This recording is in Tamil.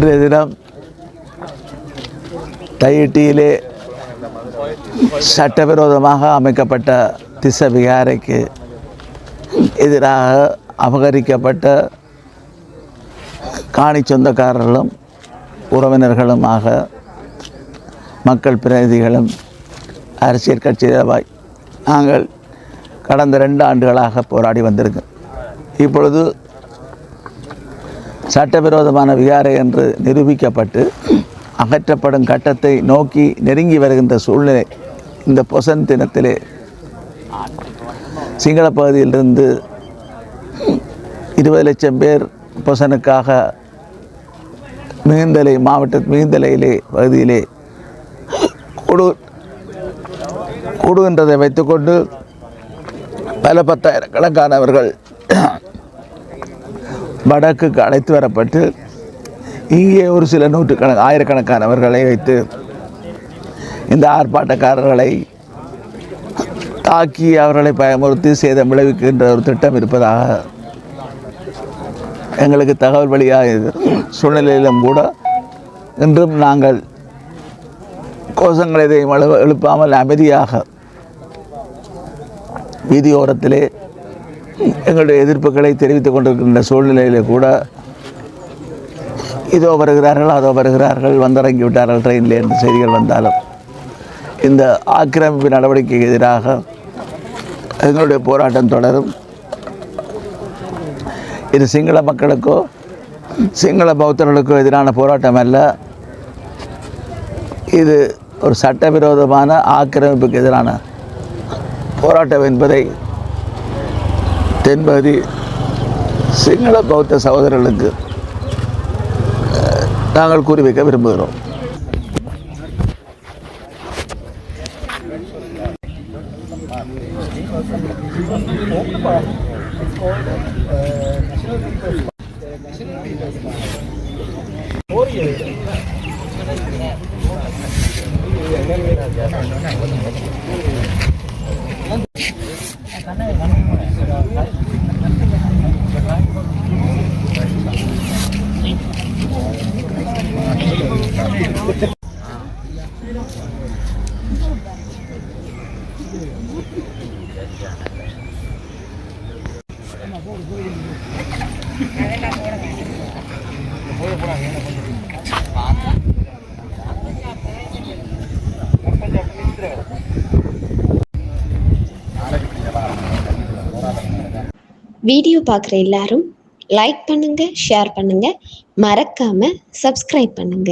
இன்றைய தினம் தையிட்டியிலே சட்டவிரோதமாக அமைக்கப்பட்ட திச விகாரைக்கு எதிராக அபகரிக்கப்பட்ட காணி சொந்தக்காரர்களும் உறவினர்களுமாக மக்கள் பிரதிநிதிகளும் அரசியல் கட்சியாய் நாங்கள் கடந்த ரெண்டு ஆண்டுகளாக போராடி வந்திருக்கோம் இப்பொழுது சட்டவிரோதமான விகாரை என்று நிரூபிக்கப்பட்டு அகற்றப்படும் கட்டத்தை நோக்கி நெருங்கி வருகின்ற சூழ்நிலை இந்த பொசன் தினத்திலே சிங்கள பகுதியிலிருந்து இருபது லட்சம் பேர் பொசனுக்காக மிகுந்தலை மாவட்ட மிகுந்தலையிலே பகுதியிலே கூடு கூடுகின்றதை வைத்துக்கொண்டு பல பத்தாயிரக்கணக்கானவர்கள் வடக்குக்கு அழைத்து வரப்பட்டு இங்கே ஒரு சில நூற்றுக்கணக்கு ஆயிரக்கணக்கானவர்களை வைத்து இந்த ஆர்ப்பாட்டக்காரர்களை தாக்கி அவர்களை பயமுறுத்தி சேதம் விளைவிக்கின்ற ஒரு திட்டம் இருப்பதாக எங்களுக்கு தகவல் வழியாக சூழ்நிலையிலும் கூட இன்றும் நாங்கள் கோஷங்களை எதையும் எழுப்பாமல் அமைதியாக வீதியோரத்திலே எங்களுடைய எதிர்ப்புகளை தெரிவித்துக் கொண்டிருக்கின்ற சூழ்நிலையில் கூட இதோ வருகிறார்கள் அதோ வருகிறார்கள் வந்திறங்கி விட்டார்கள் ட்ரெயினில் இருந்து செய்திகள் வந்தாலும். இந்த ஆக்கிரமிப்பு நடவடிக்கைக்கு எதிராக எங்களுடைய போராட்டம் தொடரும். இது சிங்கள மக்களுக்கோ சிங்கள பௌத்தர்களுக்கோ எதிரான போராட்டம் அல்ல. இது ஒரு சட்டவிரோதமான ஆக்கிரமிப்புக்கு எதிரான போராட்டம் என்பதை தென்பகுதி சிங்கள பௌத்த சகோதரர்களுக்கு நாங்கள் கூறி வைக்க விரும்புகிறோம். வீடியோ பார்க்குற எல்லாரும் லைக் பண்ணுங்க ஷேர் பண்ணுங்க. மறக்காம சப்ஸ்கிரைப் பண்ணுங்க.